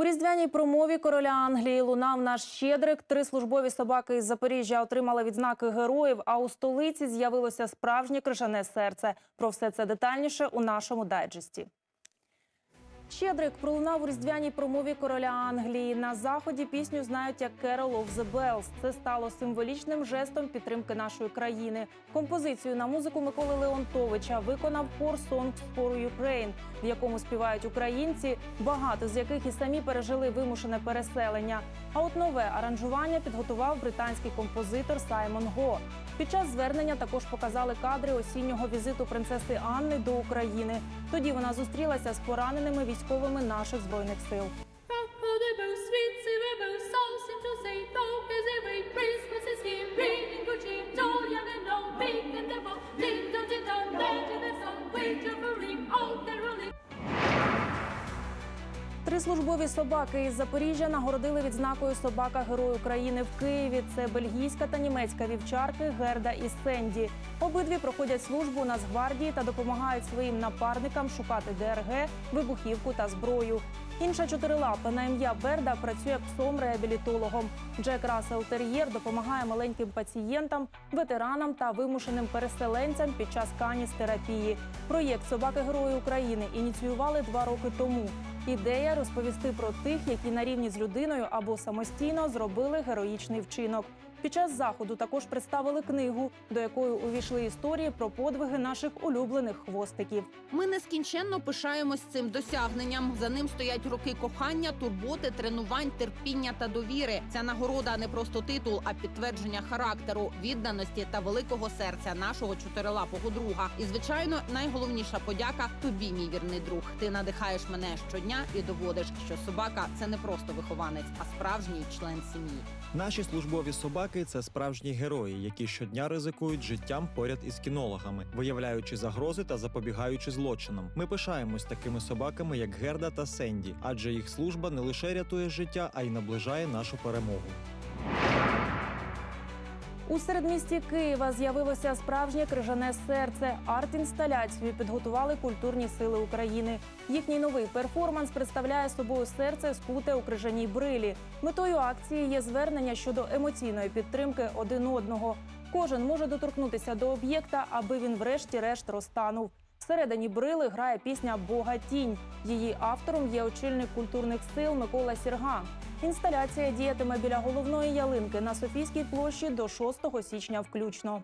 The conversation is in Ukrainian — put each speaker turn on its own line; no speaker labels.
У різдвяній промові короля Англії лунав наш щедрик. Три службові собаки із Запоріжжя отримали відзнаки героїв. А у столиці з'явилося справжнє крижане серце. Про все це детальніше у нашому дайджесті. Щедрик пролунав у різдвяній промові короля Англії. На заході пісню знають як «Carol of the Bells». Це стало символічним жестом підтримки нашої країни. Композицію на музику Миколи Леонтовича виконав хор «Songs for Ukraine», в якому співають українці, багато з яких і самі пережили вимушене переселення. А от нове аранжування підготував британський композитор Саймон Го. Під час звернення також показали кадри осіннього візиту принцеси Анни до України. Тоді вона зустрілася з пораненими військовими наших збройних сил. Три службові собаки із Запоріжжя нагородили відзнакою собака Герой України в Києві. Це бельгійська та німецька вівчарки Герда і Сенді. Обидві проходять службу у Нацгвардії та допомагають своїм напарникам шукати ДРГ, вибухівку та зброю. Інша чотирилапа на ім'я Берда працює псом-реабілітологом. Джек Рассел Тер'єр допомагає маленьким пацієнтам, ветеранам та вимушеним переселенцям під час каністерапії. Проєкт Собаки Герої України ініціювали два роки тому. Ідея розповісти про тих, які на рівні з людиною або самостійно зробили героїчний вчинок. Під час заходу також представили книгу, до якої увійшли історії про подвиги наших улюблених хвостиків.
Ми нескінченно пишаємось цим досягненням. За ним стоять роки кохання, турботи, тренувань, терпіння та довіри. Ця нагорода не просто титул, а підтвердження характеру, відданості та великого серця нашого чотирилапого друга. І звичайно, найголовніша подяка тобі, мій вірний друг. Ти надихаєш мене щодня і доводиш, що собака це не просто вихованець, а справжній член сім'ї.
Наші службові собаки це справжні герої, які щодня ризикують життям поряд із кінологами, виявляючи загрози та запобігаючи злочинам. Ми пишаємось такими собаками, як Герда та Сенді, адже їх служба не лише рятує життя, а й наближає нашу перемогу.
У середмісті Києва з'явилося справжнє крижане серце. Арт-інсталяцію підготували культурні сили України. Їхній новий перформанс представляє собою серце скуте у крижаній брилі. Метою акції є звернення щодо емоційної підтримки один одного. Кожен може доторкнутися до об'єкта, аби він врешті-решт розтанув. Всередині брили грає пісня Бога тінь. Її автором є очільник культурних сил Микола Сірга. Інсталяція діятиме біля головної ялинки на Софійській площі до 6 січня включно.